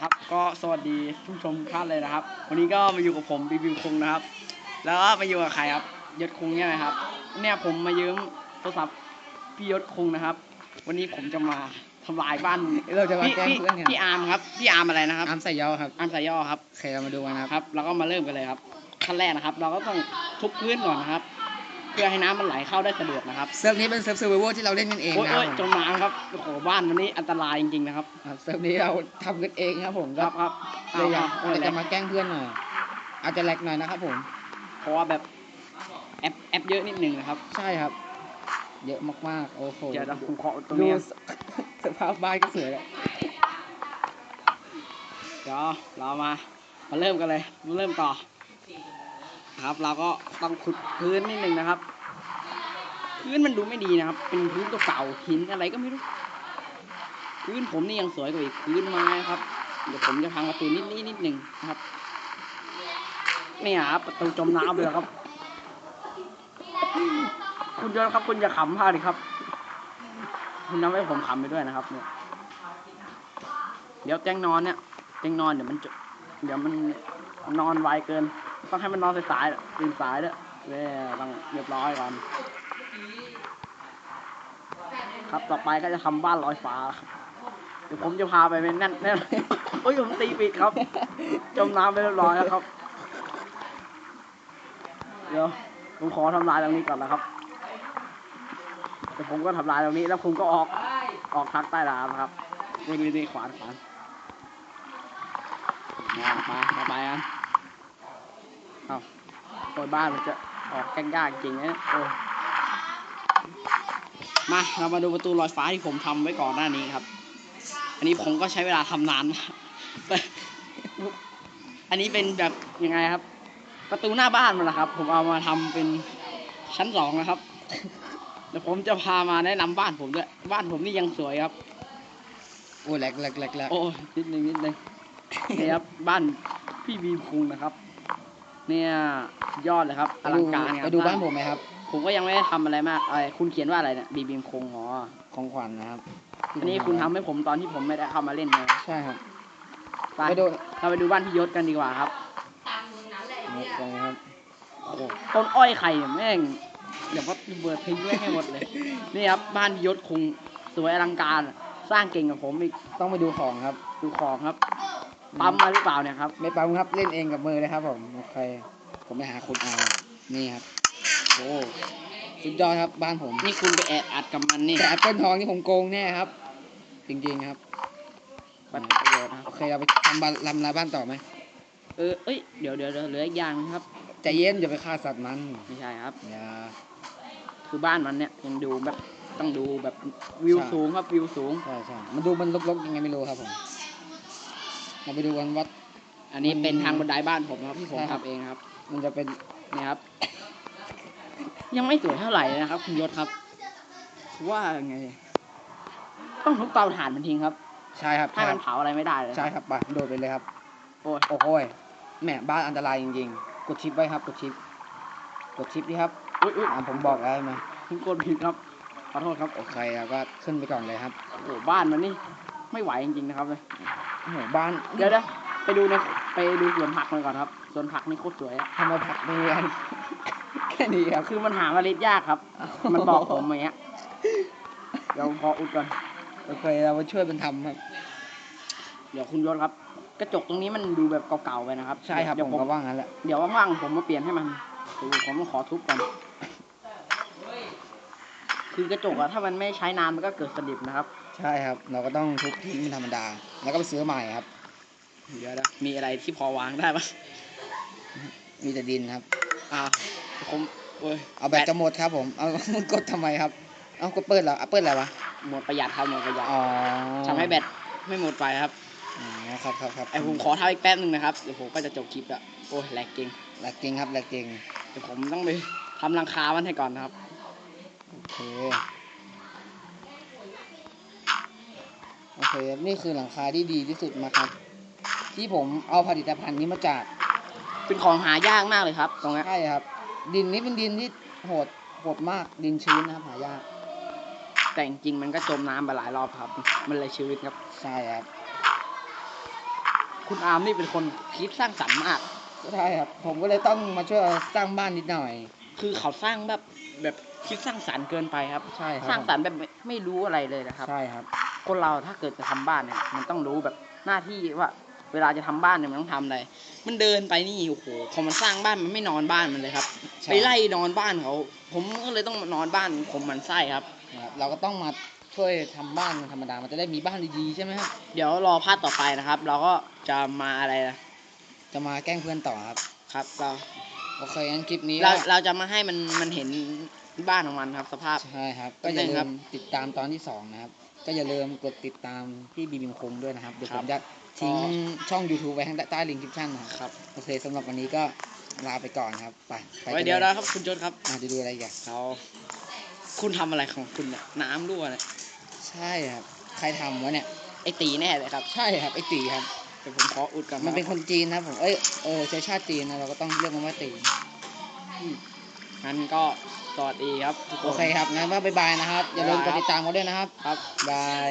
ครับ ก็สวัสดีทุกชมทุกท่านเลยนะครับ วันนี้ก็มาอยู่กับผมบีบิวคุงนะครับ แล้วก็มาอยู่กับใครครับยศคุงเนี่ยนะครับ เนี่ยผมมายืมโทรศัพท์พี่ยศคุงนะครับ วันนี้ผมจะมาทำลายบ้านเราจะมาพี่แกล้งพี่เพื่อนกันพี่อาร์มครับพี่อาร์มอะไรนะครับอามใส่ย่อครับอาร์มสายย่อครับ โอเคเรามาดูกันนะครับ ครับเราก็มาเริ่มกันเลยครับขั้นแรกนะครับ เราก็ต้องทุบพื้นก่อนนะครับเพื่อให้น้ำมันไหลเข้าได้สะดวกนะครับเซิร์ฟนี้เป็นเซิร์ฟเซอร์ไวเวอร์ที่เราเล่นกันเองโอ้ยนะคโอ้รัยบจมน้ำครับโอ้โหบ้านวันนี้อันตรายจริงๆนะครับ ครับเซิร์ฟนี้เราทำกันเองครับผมครับครับเลยอยากเอาเอาจะมาแกล้งเพื่อนหน่อยอาจจะแลกหน่อยนะครับผม เพราะว่าแบบแอปแอปเยอะนิดนึงนะครับ ใช่ครับ เยอะมากๆโอ้โหเดี๋ยวเราผมขอตรงดูนี้สสภาพบ้านก็สวยแล้วเดี๋ยวเรามามาเริ่มกันเลยมาเริ่มต่อ ครับ เราก็ต้องขุดพื้นนิดนึงนะครับ พื้นมันดูไม่ดีนะครับ เป็นพื้นเก่าๆหินอะไรก็ไม่รู้ พื้นผมนี่ยังสวยกว่าอีกพื้นไม้ครับ เดี๋ยวผมจะพังประตูนิดนิดนิดหนึ่งนะครับเนี่ยครับประตูจมน้ำเลยครับ คุณยศครับคุณอย่าขำพลาดดิครับ คุณทำให้ผมขำไปด้วยนะครับเนี่ย เดี๋ยวแจ้งนอนเนี่ยแจ้งนอนเดี๋ยวมันจะเดี๋ยวมันนอนไวเกิน ต้องให้มันนอนสายๆตื่นสายด้วยเว้ยต้องเรียบร้อยก่อน ครับต่อไปก็จะทำบ้านลอยฟ้าครับเดี๋ยวผมจะพาไปเป็นแน่นแน่นโอ้ยผมตีปิดครับ จมน้ำไปเรียบร้อยแล้วครับ เดี๋ยวผมขอทำลายตรงนี้ก่อนนะครับเดี๋ยวผมก็ทำลายตรงนี้ แล้วผมก็ออกออกทางใต้น้ำครับนี่นี่นี่ขวานขวานมามามาไปกันเอาโอยบ้านมันจะออกแกล้งยากจริงนะเนี่ยโอ้ย มาเรามาดูประตูลอยฟ้าที่ผมทำไว้ก่อนหน้านี้ครับ อันนี้ผมก็ใช้เวลาทำนานมากอันนี้เป็นแบบยังไงครับ ประตูหน้าบ้านมันนะครับ ผมเอามาทำเป็นชั้นสองนะครับเดี๋ยวผมจะพามาแนะนำบ้านผมด้วยบ้านผมนี่ยังสวยครับ โอ้แหลกแหลกแหลกแหลกโอ้ยนิดนึงนิดนึงนี่ครับบ้านพี่บีมคุงนะครับ เนี่ยยอดเลยครับอลังการคไปรับดูบ้านผมไหมครับ ผมก็ยังไม่ได้ทำอะไรมากอะไรคุณเขียนว่าอะไรเนี่ยบีบีมคุงอ๋อของขวัญนะครับอันนี้คุณทำให้ผมตอนที่ผมไม่ได้เข้ามาเล่นเลยใช่ครับไปไปดูเราไปดูบ้านพี่ยศกันดีกว่าครับหมดเลยครับโอ้โหต้นอ้อยไข่เนี่ยแม่งเดี๋ยวก็เบิดทิ้งไว้ให้หมดเลย นี่ครับบ้านพี่ยศคงสวยอลังการ สร้างเก่งกับผมอีกต้องไปดูของครับ ดูของครับ ปั๊มมาหรือเปล่าเนี่ยครับ ไม่ปั๊มครับเล่นเองกับมือเลยครับ ผมโอเคผมไปหาคุณเอานี่ครับโอ้สุดยอดครับบ้านผมนี่คุณไปแอบอัดกับมันนี่แต่แอปเปิลทองนี่ผมโกงแน่ครับ จริงๆครับปัดประโยชน์นะโอเคเราไปทำบ้านลำลาบ้านต่อไหมเออเอ้ยเดี๋ยวเดี๋ยวเดี๋ยวเหลืออีกอย่างนึงครับ ใจเย็นอย่าไปฆ่าสัตว์มันไม่ใช่ครับ อย่าคือบ้านมันเนี่ยยังดูแบบต้องดูแบบวิวใช่สูงครับวิวสูง ใช่ใช่มันดูมันลกๆยังไงไม่รู้ครับผม เราไปดูกันว่าอันนี้เป็นทางบันไดบ้านผมนะครับที่ผมใช่ครับทำเองครับ มันจะเป็นนี่ครับ ยังไม่สวยเท่าไหร่เลยนะครับ คุณยศครับ ว่าไง ต้องทุบเตาถ่านมันทิ้งครับ ใช่ครับถ้ามันเผาอะไรไม่ได้เลย ใช่ครับไปโดดไปเลยครับ โอ้ยโอ้โหยแหมบ้านอันตรายจริงๆ กดชิปไว้ครับ กดชิป กดชิปดิครับอุ้ยอุ้ยอ่าผมบอกแล้วใช่ไหมผมกดผิดครับขอโทษครับ โอเคเราก็ขึ้นไปก่อนเลยครับ โอ้โหบ้านมันนี่ไม่ไหวจริงๆนะครับเลย โอ้โหบ้านเดี๋ยวเดี๋ยวไปดูในไปดูสวนผักมันก่อนครับสวนผักนี่โคตรสวยอะทำมาผักเนียนแค่นี้ครับคือมันหาเมล็ดยากครับ มันบอกผมอย่างเงี้ยเดี๋ยวพออุดก่อนโอเคเรามาช่วยมันทำครับ เดี๋ยวคุณยศครับ กระจกตรงนี้มันดูแบบเก่าๆไปนะครับใช่ครับเดี๋ยผวมผมก็ว่างั้นแหละเดี๋ยวว่างๆผมมาเปลี่ยนให้มันดูผมต้องขอทุบก่อนคือกระจกอะถ้ามันไม่ใช้นานมันก็เกิดสนิมนะครับ ใช่ครับ เราก็ต้องทุบทิ้งเป็นธรรมดา แล้วก็ไปซื้อใหม่ครับเดี๋ยวนะมีอะไรที่พอวางได้ปะมีแต่ดินครับ อ่าผมโอ้ยเอาแบตจะหมดครับผม เอามันกดทำไมครับ เอาก็เปิดแล้วเอาเปิดอะไรวะ หมดประหยัดครับหมดประหยัดอ๋อทำให้แบตไม่หมดไปครับอ๋อครับครับครับไอผมขอเท่าอีกแป๊บหนึ่งนะครับ เดี๋ยวผมก็จะจบคลิปละโอ้ยแหลกจริงแหลกจริงครับแหลกจริงเดี๋ยวผมต้องไปทำรังคามันให้ก่อนนะครับ โอเค โอเคครับนี่คือหลังคาที่ดีที่สุดมาครับ ที่ผมเอาผลิตภัณฑ์นี้มาจากเป็นของหายากมากเลยครับ ตรงเนี้ยใช่ครับ ดินนี้เป็นดินที่โหดโหดมากดินชื้นนะครับหายาก แต่จริงๆมันก็จมน้ำไปหลายรอบครับ มันเลยชีวิตครับ ใช่ครับ คุณอาร์มนี่เป็นคนคิดสร้างสรรค์มาก ก็ใช่ครับ ผมก็เลยต้องมาช่วยสร้างบ้านนิดหน่อย คือเขาสร้างแบบแบบคิดสร้างสรรค์เกินไปครับ ใช่ครับ สร้างสรรค์แบบไม่ไม่รู้อะไรเลยนะครับ ใช่ครับ คนเราถ้าเกิดจะทำบ้านเนี่ย มันต้องรู้แบบหน้าที่ว่า เวลาจะทำบ้านเนี่ยมันต้องทำอะไร มันเดินไปนี่โอ้โหพอมันสร้างบ้านมันไม่นอนบ้านมันเลยครับใช่ไปไล่นอนบ้านเขาผมก็เลยต้องมานอนบ้านผมมันไส้ครับนะครับ เราก็ต้องมาช่วยทำบ้านธรรมดา มันจะได้มีบ้านดีๆใช่ไหมครับเดี๋ยวรอภาคต่อไปนะครับ เราก็จะมาอะไรนะจะมาแกล้งเพื่อนต่อครับ ครับเราโอเคงั้นคลิปนี้เราก็เราจะมาให้มันมันเห็นบ้านของมันครับ สภาพใช่ครับแป๊ก็บอย่านึงลืครัมบติดตามตอนที่สองนะครับ ก็อย่าลืมกดติดตามพี่บีบิมคงด้วยนะครับ เดี๋ยวคผรับมจะทิ้งก็ช่อง YouTube ไว้ข้างใต้ลิงก์คลิปชั่นนะครับครับโอเคสำหรับวันนี้ก็ลาไปก่อนครับ ไปไปไว้กันเดี๋ยวลนะครับ คุณโจนครับอะจะดูอะไรอีกันเขาคุณทำอะไรของคุณเนี่ยน้ำรั่วเนี่ยใช่ครับ ใครทำวะเนี่ย ไอตีแน่เลยครับ ใช่ครับ ไอตีครับเดี๋ยวผมขออุดก่อนมันเป็นคคนจีนนะครับผม เอ้ย เออเชื้อชาติจีนนะเราก็ต้องเรียกมันว่าตี งั้นก็สวัสดีครับทุกคนโอเคครับงั้นว่าบายบายนะครับ อย่าลืมกดบ๊ายบายครับติดตามเราด้วยนะครับ ครับ บาย